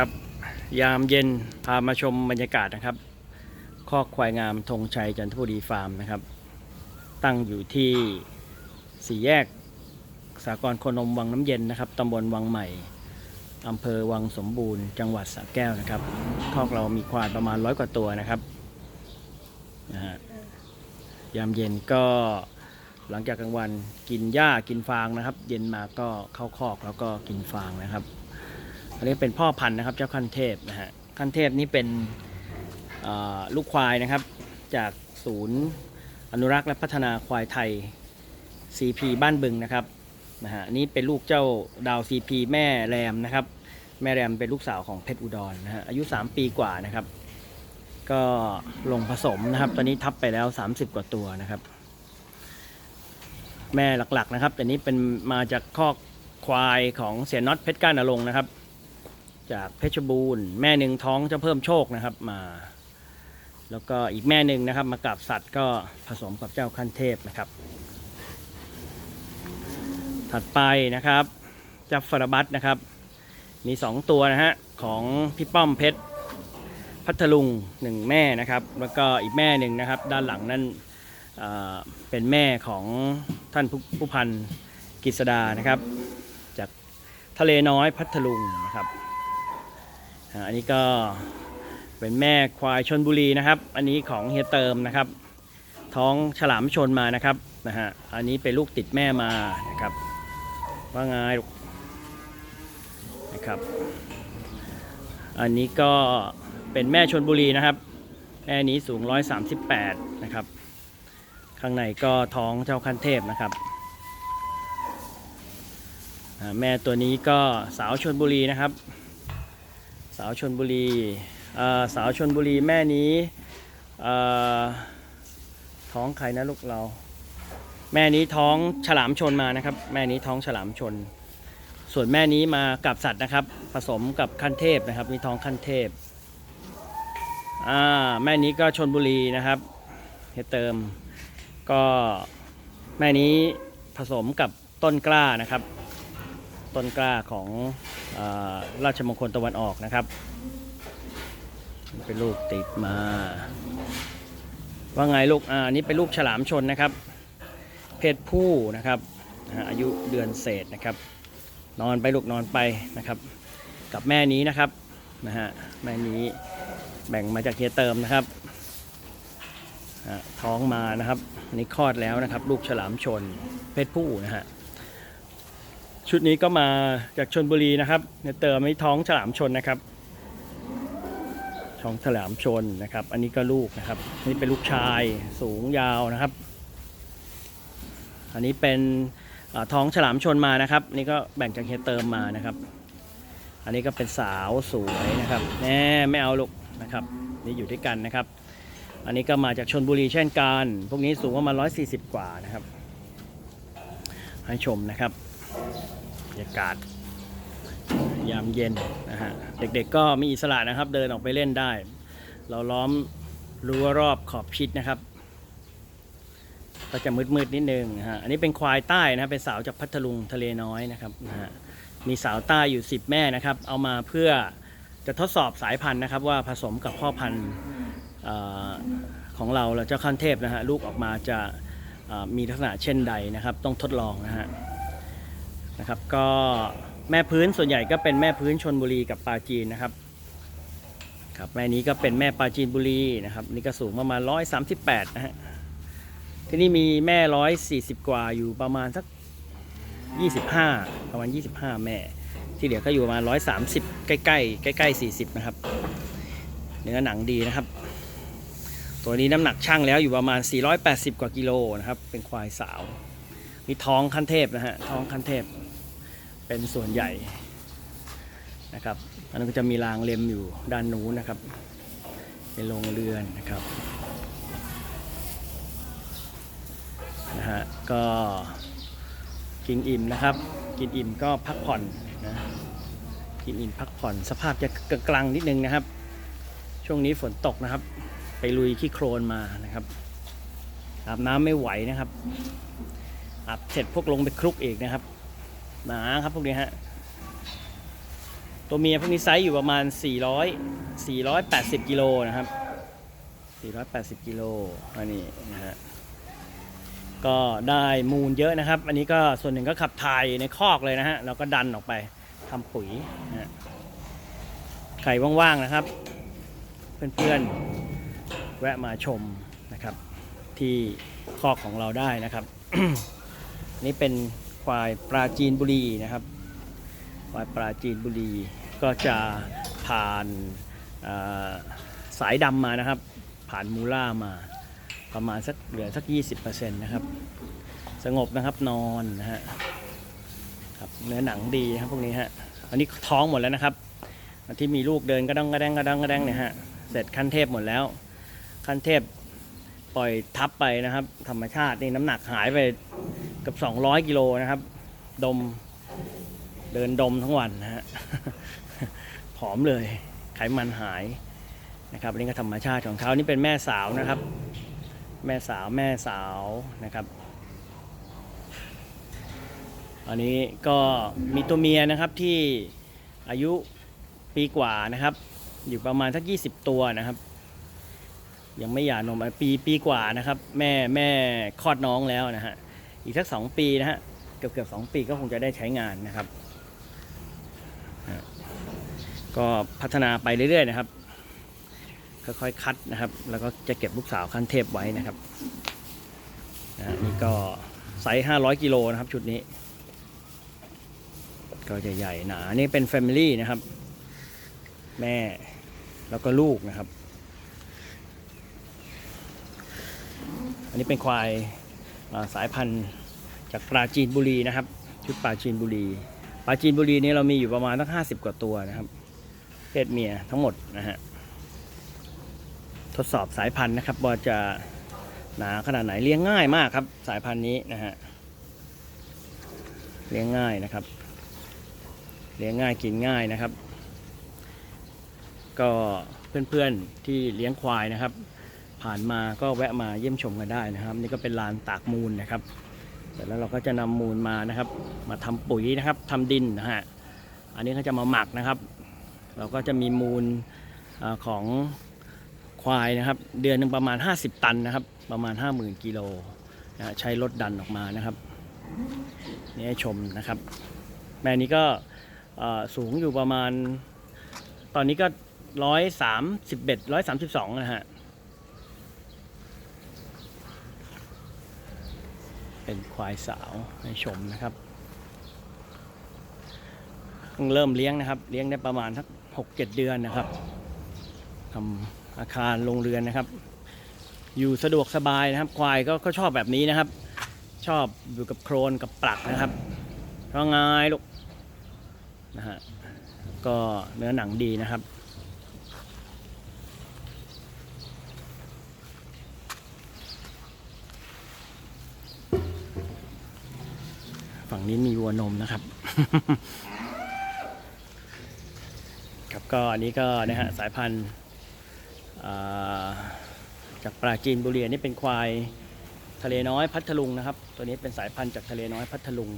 ครับ ยามเย็นพามาชมบรรยากาศนะครับคอกควายงามธงชัยจันทบุรีฟาร์มนะครับ ตั้งอยู่ที่สี่แยกสากลโคนมวังน้ำเย็นนะครับตำบลวังใหม่อำเภอวังสมบูรณ์ จังหวัดสระแก้วนะครับคอกเรามีควายประมาณร้อยกว่าตัวนะครับนะฮะยามเย็นก็หลังจากกลางวันกินหญ้ากินฟางนะครับ เย็นมาก็เข้าคอกแล้วก็กินฟางนะครับ อันนี้เป็นพ่อพันธุ์นะครับ เจ้าขั้นเทพนะฮะขั้นเทพนี่เป็นลูกควายนะครับ จากศูนย์อนุรักษ์และพัฒนาควายไทย CP บ้านบึงนะครับนะฮะนี่เป็นลูกเจ้าดาว CP แม่แรมนะครับ แม่แรมเป็นลูกสาวของเพชรอุดรนะฮะอายุ 3 ปีกว่านะครับ ก็ลงผสมนะครับ ตอนนี้ทับไปแล้ว 30 กว่าตัวนะครับ แม่หลักๆนะครับแต่นี้เป็นมาจากคอกควายของเสียน็อตเพชรก้านนรงนะครับ จากเพชรบูรณ์แม่หนึ่งท้องจะเพิ่มโชคนะครับมา แล้วก็อีกแม่หนึ่งนะครับ มากับสัตว์ก็ผสมกับเจ้าขั้นเทพนะครับ ถัดไปนะครับจับฟรบัตนะครับ มี 2 ตัวนะฮะของพี่ป้อมเพชรพัทลุงหนึ่งแม่นะครับ แล้วก็อีกแม่หนึ่งนะครับ ด้านหลังนั่นเเป็นแม่ของท่านผู้ผู้พันกฤษดานะครับ จากทะเลน้อยพัทลุงนะครับ อันนี้ก็เป็นแม่ควายชนบุรีนะครับ อันนี้ของเฮียเติมนะครับ ท้องฉลามชนมานะครับนะฮะอันนี้เป็นลูกติดแม่มานะครับ ว่าไงลูกนะครับ อันนี้ก็เป็นแม่ชนบุรีนะครับ แม่นี้สูง 138 นะครับ ข้างในก็ท้องเจ้าคันเทพนะครับแม่ตัวนี้ก็สาวชนบุรีนะครับ สาวชนบุรีสาวชนบุรีแม่นี้ท้องใครนะลูกเรา แม่นี้ท้องฉลามชนมานะครับ แม่นี้ท้องฉลามชน ส่วนแม่นี้มากับสัตว์นะครับ ผสมกับขั้นเทพนะครับ มีท้องขั้นเทพแม่นี้ก็ชนบุรีนะครับเฮเติม ก็แม่นี้ผสมกับต้นกล้านะครับ ต้นกล้าของ ราชมงคลตะวันออกนะครับ เป็นลูกติดมา ว่าไงลูกอ่าอันนี้เป็นลูกฉลามชนนะครับ เพศผู้นะครับอายุเดือนเศษนะครับ นอนไปลูกนอนไปนะครับ กับแม่นี้นะครับนะฮะแม่นี้แบ่งมาจากเฮียเติมนะครับท้องมานะครับอันนี้คลอดแล้วนะครับ ลูกฉลามชนเพศผู้นะฮะ ชุดนี้ก็มาจากชนบุรีนะครับเนี่ยเติมไม่ท้องฉลามชนนะครับท้องฉลามชนนะครับ อันนี้ก็ลูกนะครับ นี่เป็นลูกชายสูงยาวนะครับ อันนี้เป็นท้องฉลามชนมานะครับ นี่ก็แบ่งจากเฮียเติมมานะครับ อันนี้ก็เป็นสาวสวยนะครับแน่ไม่เอาลูกนะครับ นี่อยู่ด้วยกันนะครับ อันนี้ก็มาจากชนบุรีเช่นกัน พวกนี้สูงประมาณ140 กว่านะครับ ให้ชมนะครับ บรรยากาศยามเย็นนะฮะเด็กๆก็มีอิสระนะครับ เดินออกไปเล่นได้ เราล้อมรั้วรอบขอบชิดนะครับ ก็จะมืดๆนิดนึงนะฮะอันนี้เป็นควายใต้นะเป็นสาวจากพัทลุงทะเลน้อยนะครับนะฮะมีสาวใต้อยู่ 10 แม่นะครับ เอามาเพื่อจะทดสอบสายพันธุ์นะครับ ว่าผสมกับพ่อพันธุ์ของเราแล้วเจ้าขั้นเทพนะฮะลูกออกมาจะมีลักษณะเช่นใดนะครับ ต้องทดลองนะฮะ นะครับ ก็แม่พื้นส่วนใหญ่ก็เป็นแม่พื้นชนบุรีกับปลาจีนนะครับครับแม่นี้ก็เป็นแม่ปลาจีนบุรีนะครับนี่ก็สูงประมาณร้อยสามสิบแปดนะฮะที่นี่มีแม่ร้อยสี่สิบกว่าอยู่ประมาณสักยี่สิบห้าประมาณยี่สิบห้าแม่ ที่เหลือก็อยู่ประมาณร้อยสามสิบใกล้ใกล้ใกล้ๆสี่สิบนะครับเนื้อหนังดีนะครับ ตัวนี้น้ำหนักช่างแล้วอยู่ประมาณ 480 กว่ากิโลนะครับ เป็นควายสาว มีท้องขั้นเทพนะฮะท้องขั้นเทพ เป็นส่วนใหญ่นะครับอันนั้นก็จะมีรางเล็มอยู่ด้านนู้นนะครับ เป็นโรงเรือนนะครับนะฮะก็กินอิ่มนะครับ กินอิ่มก็พักผ่อนนะกินอิ่มพักผ่อนสภาพจะกลางๆนิดนึงนะครับ ช่วงนี้ฝนตกนะครับ ไปลุยขี้โคลนมานะครับอาบน้ำไม่ไหวนะครับอาบเสร็จพวกลงไปคลุกอีกนะครับ หนาครับพวกนี้ฮะ ตัวเมียพวกนี้ไซส์อยู่ประมาณ 400 480กิโลนะครับ 480กิโลอันนี้นะฮะ ก็ได้มูลเยอะนะครับ อันนี้ก็ส่วนหนึ่งก็ขับถ่ายในคอกเลยนะฮะ แล้วก็ดันออกไปทำปุ๋ยนะฮะใครว่างๆนะครับ เพื่อนๆ แวะมาชมนะครับ ที่คอกของเราได้นะครับ นี่เป็น ควายปราจีนบุรีนะครับ ควายปราจีนบุรีก็จะผ่านสายดำมานะครับ ผ่านมูล่ามาประมาณสักเหลือสัก 20%นะครับ สงบนะครับนอนนะฮะครับเนื้อหนังดีครับพวกนี้ฮะอันนี้ท้องหมดแล้วนะครับที่มีลูกเดินกระดังกระแดงกระดังกระแดงเนี่ยฮะเสร็จขั้นเทพหมดแล้ว ขั้นเทพปล่อยทับไปนะครับ ธรรมชาตินี่น้ำหนักหายไป กับ200กิโลนะครับ ดมเดินดมทั้งวันนะฮะผอมเลยไขมันหายนะครับนี่ก็ธรรมชาติของเขานี่เป็นแม่สาวนะครับ แม่สาวแม่สาวนะครับอันนี้ก็มีตัวเมียนะครับที่อายุปีกว่านะครับ อยู่ประมาณสัก 20 ตัวนะครับ ยังไม่หย่านมปีปีกว่านะครับ แม่แม่คลอดน้องแล้วนะฮะ อีกสักสองปีนะฮะเกือบเกือบสองปีก็คงจะได้ใช้งานนะครับ ก็พัฒนาไปเรื่อยๆนะครับค่อยๆคัดนะครับ แล้วก็จะเก็บลูกสาวขั้นเทพไว้นะครับนะนี่ก็ไซส์500 กิโลนะครับชุดนี้ ก็จะใหญ่หนา นี่เป็น Family นะครับ แม่แล้วก็ลูกนะครับ อันนี้เป็นควาย สายพันธุ์จากปราจีนบุรีนะครับ ชุดปราจีนบุรีปราจีนบุรีนี้เรามีอยู่ประมาณตั้งห้าสิบกว่าตัวนะครับ เพศเมียทั้งหมดนะฮะทดสอบสายพันธุ์นะครับว่าจะหนาขนาดไหนเลี้ยงง่ายมากครับ สายพันธุ์นี้นะฮะเลี้ยงง่ายนะครับ เลี้ยงง่ายกินง่ายนะครับ ก็เพื่อนๆที่เลี้ยงควายนะครับ ผ่านมาก็แวะมาเยี่ยมชมกันได้นะครับ นี่ก็เป็นลานตากมูลนะครับเสร็จแล้วเราก็จะนำมูลมานะครับ มาทำปุ๋ยนะครับทำดินนะฮะอันนี้เขาจะมาหมักนะครับ เราก็จะมีมูลอของควายนะครับ เดือนหนึ่งประมาณ 50 ตันนะครับ ประมาณ 50,000กิโลนะใช้รถดันออกมานะครับนี่ให้ชมนะครับ แม่นี้ก็สูงอยู่ประมาณ ตอนนี้ก็ร้อยสามสิบเอ็ดร้อยสามสิบสองนะฮะ เป็นควายสาวให้ชมนะครับเพิ่งเริ่มเลี้ยงนะครับ เลี้ยงได้ประมาณสักหกเจ็ดเดือนนะครับทำอาคารโรงเรือนนะครับ อยู่สะดวกสบายนะครับ ควายก็ก็ชอบแบบนี้นะครับ ชอบอยู่กับโครนกับปลักนะครับก็ง่ายลูกนะฮะก็เนื้อหนังดีนะครับ ฝั่งนี้มีวัวนมนะครับ ครับก็อันนี้ก็นะฮะสายพันธุ์จากปราจีนบุรีนนี้เป็นควายทะเลน้อยพัทลุงนะครับ ตัวนี้เป็นสายพันธุ์จากทะเลน้อยพัทลุง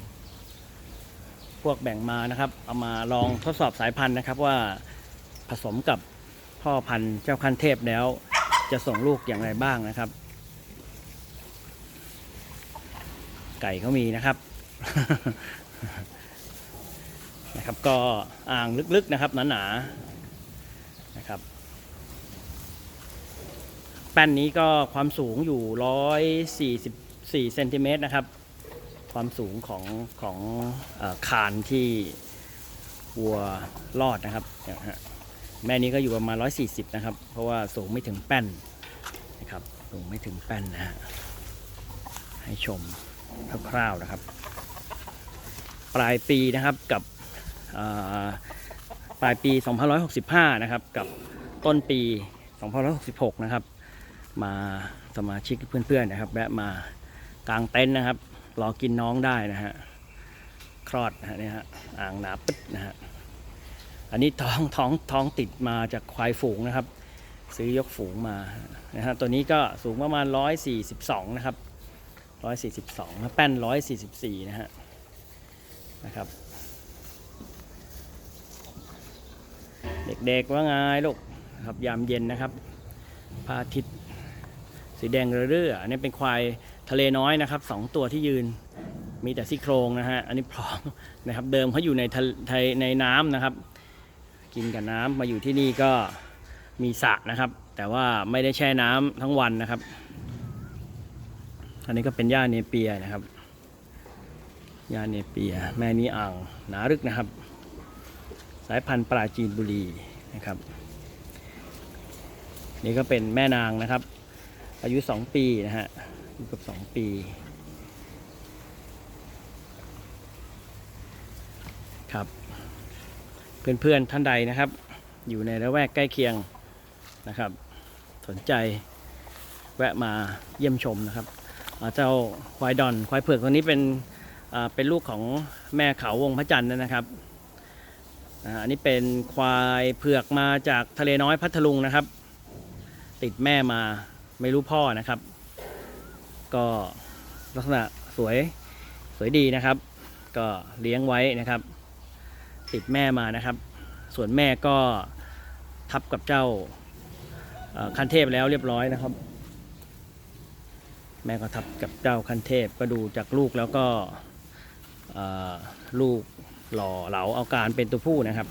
พวกแบ่งมานะครับ เอามาลองทดสอบสายพันธุ์นะครับว่าผสมกับพ่อพันธุ์เจ้าคันเทพแล้ว จะส่งลูกอย่างไรบ้างนะครับ ไก่เขามีนะครับ นะครับก็อ่างลึกๆนะครับหนาๆนะครับ แป้นนี้ก็ความสูงอยู่ 144เซนติเมตรนะครับ ความสูงของของอคานที่วัวรอดนะครับแม่นี้ก็อยู่ประมาณ 140 นะครับ เพราะว่าสูงไม่ถึงแป้นนะครับ สูงไม่ถึงแป้นนะฮะให้ชมคร่าวๆนะครับ ปลายปีนะครับกับปลายปี 2565 นะครับ กับต้นปี 2566 นะครับ มาสมาชิกเพื่อนๆนะครับแวะมากางเต็นท์นะครับรอกินน้องได้นะฮะคลอดนะฮะเนี่ยฮะอ่างหนาปึ๊ดนะฮะอันนี้ท้องท้องท้องติดมาจากควายฝูงนะครับ ซื้อยกฝูงมานะฮะตัวนี้ก็สูงประมาณ 142 นะครับ 142แล้วแป้น 144 นะฮะ นะครับ เด็กๆว่าไงลูกครับยามเย็นนะครับพระอาทิตย์สีแดงเรื่อๆอันนี้เป็นควายทะเลน้อยนะครับสองตัวที่ยืนมีแต่ซี่โครงนะฮะอันนี้พร้อมนะครับ เดิมเขาอยู่ในทะในในน้ำนะครับ กินกับน้ำมาอยู่ที่นี่ก็มีสระนะครับ แต่ว่าไม่ได้แช่น้ำทั้งวันนะครับ อันนี้ก็เป็นหญ้าเนเปียนะครับ หญ้าเนเปีย แม่นีอ่างหนารึกนะครับ สายพันธุ์ปราจีนบุรีนะครับ นี่ก็เป็นแม่นางนะครับ อายุ 2 ปีนะฮะอายุเกับ 2 ปี ครับ เพื่อนๆท่านใดนะครับ อยู่ในละแวกใกล้เคียงนะครับ สนใจแวะมาเยี่ยมชมนะครับเจ้าควายดอนควายเผือกตัวนี้เป็น เป็นลูกของแม่เขาวงพระจันทร์นะครับอันนี้เป็นควายเผือกมาจากทะเลน้อยพัทลุงนะครับ ติดแม่มาไม่รู้พ่อนะครับ ก็ลักษณะสวยสวยดีนะครับ ก็เลี้ยงไว้นะครับ ติดแม่มานะครับ ส่วนแม่ก็ทับกับเจ้าคันเทพแล้วเรียบร้อยนะครับ แม่ก็ทับกับเจ้าคันเทพก็ดูจากลูกแล้วก็ ลูกหล่อเหลาเอาการเป็นตัวผู้นะครับ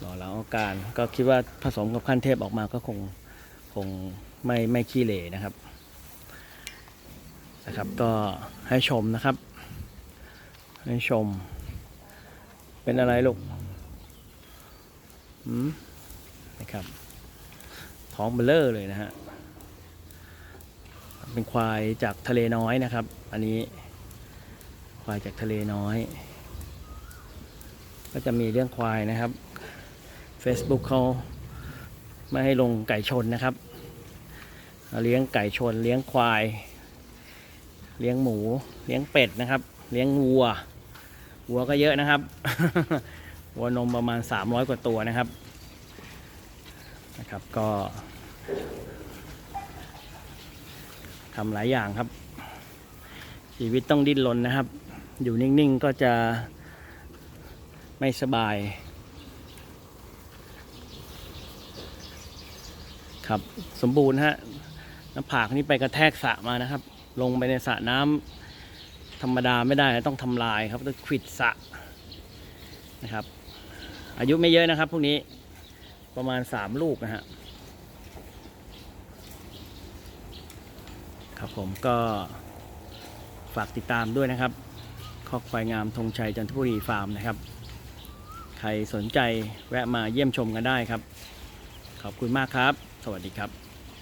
หล่อเหลาเอาการก็คิดว่าผสมกับคันเทพออกมาก็คงคงไม่ไม่ขี้เหร่นะครับนะครับ ก็ให้ชมนะครับ ให้ชม เป็นอะไรลูกอืมนะครับ ท้องเบลเลอร์เลยนะฮะเป็นควายจากทะเลน้อยนะครับ อันนี้ ควายจากทะเลน้อย ก็จะมีเรื่องควายนะครับ Facebook เขาไม่ให้ลงไก่ชนนะครับ เลี้ยงไก่ชน เลี้ยงควาย เลี้ยงหมู เลี้ยงเป็ดนะครับ เลี้ยงวัว วัวก็เยอะนะครับ วัวนมประมาณ 300 กว่าตัวนะครับ นะครับก็ทำหลายอย่างครับ ชีวิตต้องดิ้นรนนะครับ อยู่นิ่งๆก็จะไม่สบายครับสมบูรณ์ฮะหน้าผากนี่ไปกระแทกสระมานะครับ ลงไปในสระน้ำธรรมดาไม่ได้ต้องทำลายครับต้องขิดสระนะครับ อายุไม่เยอะนะครับพวกนี้ประมาณสามลูกนะฮะครับผมก็ฝากติดตามด้วยนะครับ คอกควายงามธงชัยจันทบุรีฟาร์มนะครับ ใครสนใจแวะมาเยี่ยมชมกันได้ครับ ขอบคุณมากครับ สวัสดีครับ